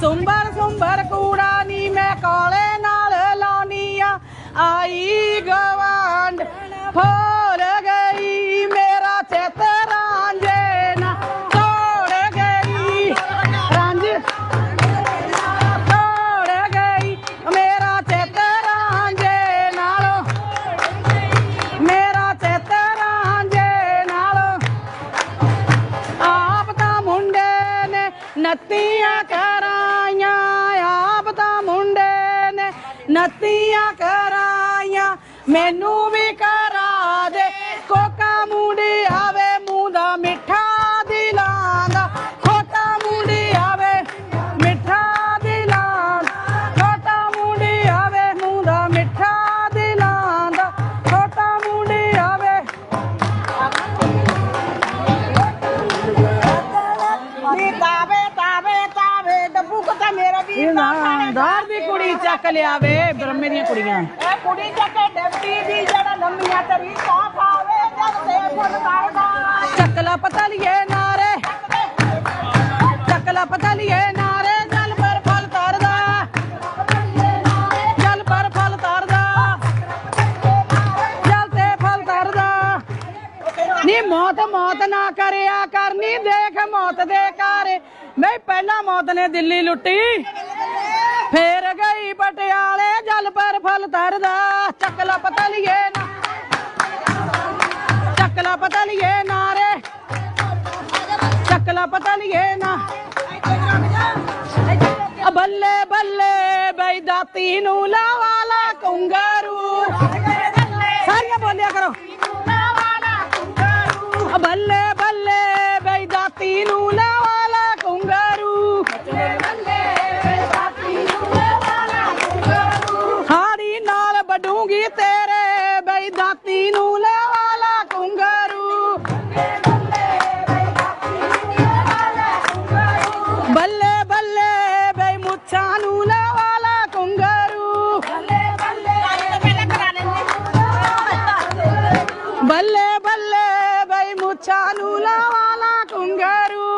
ਸੁੰਬਰ ਸੁੰਬਰ ਕੂੜਾ ਨੀ ਮੈਂ ਕਾਲੇ ਨਾਲ ਲਾਉਣੀ ਆ। ਆਈ ਗਵਾਂਡ ਫੋਰ ਗਈ, ਮੇਰਾ ਚਿੱਤ ਰਾਂਝੇ ਨਾ ਤੋੜ ਗਈ। ਰਾਂਝ ਤੋੜ ਗਈ, ਮੇਰਾ ਚਿੱਤ ਰਾਂਝੇ ਨਾਲੋਂ। ਮੇਰਾ ਚਿੱਤ ਰਾਂਝੇ ਨਾਲੋਂ। ਆਪ ਤਾਂ ਮੁੰਡੇ ਨੇ ਨੱਤੀਆਂ ਨੱਤੀਆਂ ਕਰਾਈਆਂ ਮੈਨੂੰ ਵੀ ਕਰਾ ਦੇ। ਕੋਕਾ ਮੁੰਡੀ ਆਵੇ ਮੂੰਹ ਦਾ ਮਿੱਠਾ ਦਿਲਾਂ ਦਾ। ਖੋਟਾ ਮੁੰਡੀ ਆਵੇ ਮਿੱਠਾ ਦਿਲਾਂ ਦਾ। ਖੋਟਾ ਮੁੰਡੀ ਆਵੇ ਮੂੰਹ ਦਾ ਮਿੱਠਾ ਦਿਲਾਂ ਦਾ। ਖੋਟਾ ਮੁੰਡੀ ਆਵੇ। ਨੀ ਤਾਵੇ ਤਾਵੇ ਤਾਵੇ ਡੱਬੂ ਕੋ ਮੇਰਾ ਵੀ ਦਾਰ ਦੀ ਕੁੜੀ ਚੱਕ ਲਿਆਵੇ ਬ੍ਰਹਮੇ ਦੀਆਂ ਕੁੜੀਆਂ। ਇਹ ਕੁੜੀ ਚੱਕੇ ਡੱਬੀ ਦੀ ਜਿਹੜਾ ਲੰਮੀਆਂ ਤਰੀ ਕੋ ਪਾਵੇ ਜਦ ਤੇ ਫੁੱਲ ਕਰਦਾ ਚੱਕਲਾ ਪਤਾ ਲਿਏ ਨਾਰੇ। ਚੱਕਲਾ ਪਤਾ ਲਿਏ ਨਾਰੇ ਜਲ ਪਰ ਫਲ ਤਰਦਾ। ਜਲ ਪਰ ਫਲ ਤਰਦਾ। ਜਲ ਤੇ ਫਲ ਤਰਦਾ। ਨੀ ਮੌਤ ਮੌਤ ਨਾ ਕਰਿਆ ਕਰਨੀ ਦੇਖ ਮੌਤ ਦੇ ਘਰ। ਮੈਂ ਪਹਿਲਾਂ ਮੌਤ ਨੇ ਦਿੱਲੀ ਲੁੱਟੀ। ਫੇਰ ਗਈ ਪਟਿਆਲੇ, ਜਲ ਪਰ ਫਲ ਤਰਦਾ। ਚੱਕਲਾ ਪਤਾ ਲਿਏ ਨਾ ਚੱਕਲਾ ਪਤਾ ਲਿਏ ਨਾਰੇ ਚੱਕਲਾ ਪਤਾ ਲਿਏ ਨਾ। ਬੱਲੇ ਬੱਲੇ ਬਈ ਦਾਤੀ ਨੂੰ ਲਾਵਾਲਾ ਕੁੰਗਾਰੂ ਨਾਲ ਵੱਡੂਗੀ ਤੇਰੇ ਬਈ ਦਾਤੀ ਨੂੰ ਲਾਵਾਲਾ ਕੁੰਗਰੂ ਬੱਲੇ ਬੱਲੇ ਬਈ ਮੁੱਛਾਂ ਨੂੰ ਲਾਵਾਲਾ ਕੁੰਗਰੂ ਬੱਲੇ ਬੱਲੇ ਬਈ ਮੁੱਛਾਂ ਨੂੰ ਲਾਵਾਲਾ ਕੁੰਗਰੂ